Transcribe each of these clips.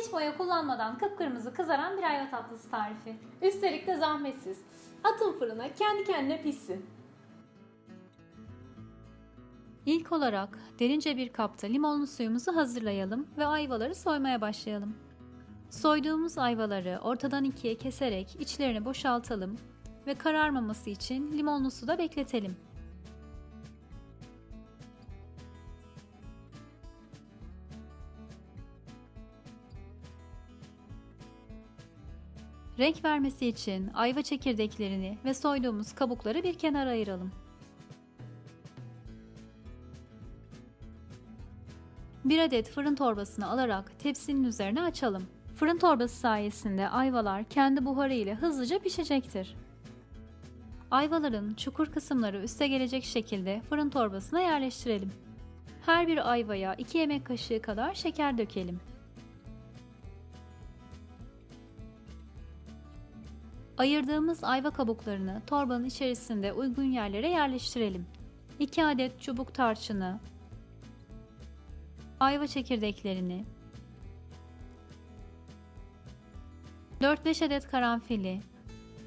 Hiç boya kullanmadan kıpkırmızı kızaran bir ayva tatlısı tarifi. Üstelik de zahmetsiz. Atın fırına kendi kendine pişsin. İlk olarak derince bir kapta limonlu suyumuzu hazırlayalım ve ayvaları soymaya başlayalım. Soyduğumuz ayvaları ortadan ikiye keserek içlerini boşaltalım ve kararmaması için limonlu suda bekletelim. Renk vermesi için ayva çekirdeklerini ve soyduğumuz kabukları bir kenara ayıralım. Bir adet fırın torbasını alarak tepsinin üzerine açalım. Fırın torbası sayesinde ayvalar kendi buharı ile hızlıca pişecektir. Ayvaların çukur kısımları üste gelecek şekilde fırın torbasına yerleştirelim. Her bir ayvaya 2 yemek kaşığı kadar şeker dökelim. Ayırdığımız ayva kabuklarını torbanın içerisinde uygun yerlere yerleştirelim. 2 adet çubuk tarçını, ayva çekirdeklerini, 4-5 adet karanfili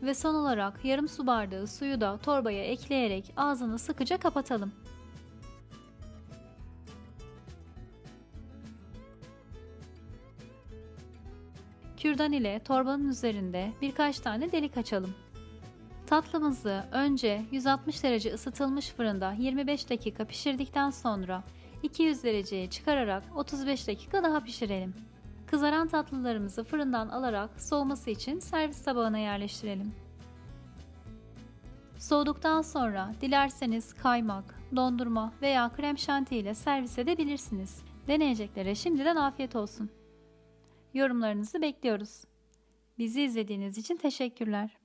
ve son olarak yarım su bardağı suyu da torbaya ekleyerek ağzını sıkıca kapatalım. Kürdan ile torbanın üzerinde birkaç tane delik açalım. Tatlımızı önce 160 derece ısıtılmış fırında 25 dakika pişirdikten sonra 200 dereceye çıkararak 35 dakika daha pişirelim. Kızaran tatlılarımızı fırından alarak soğuması için servis tabağına yerleştirelim. Soğuduktan sonra dilerseniz kaymak, dondurma veya krem şanti ile servis edebilirsiniz. Deneyeceklere şimdiden afiyet olsun. Yorumlarınızı bekliyoruz. Bizi izlediğiniz için teşekkürler.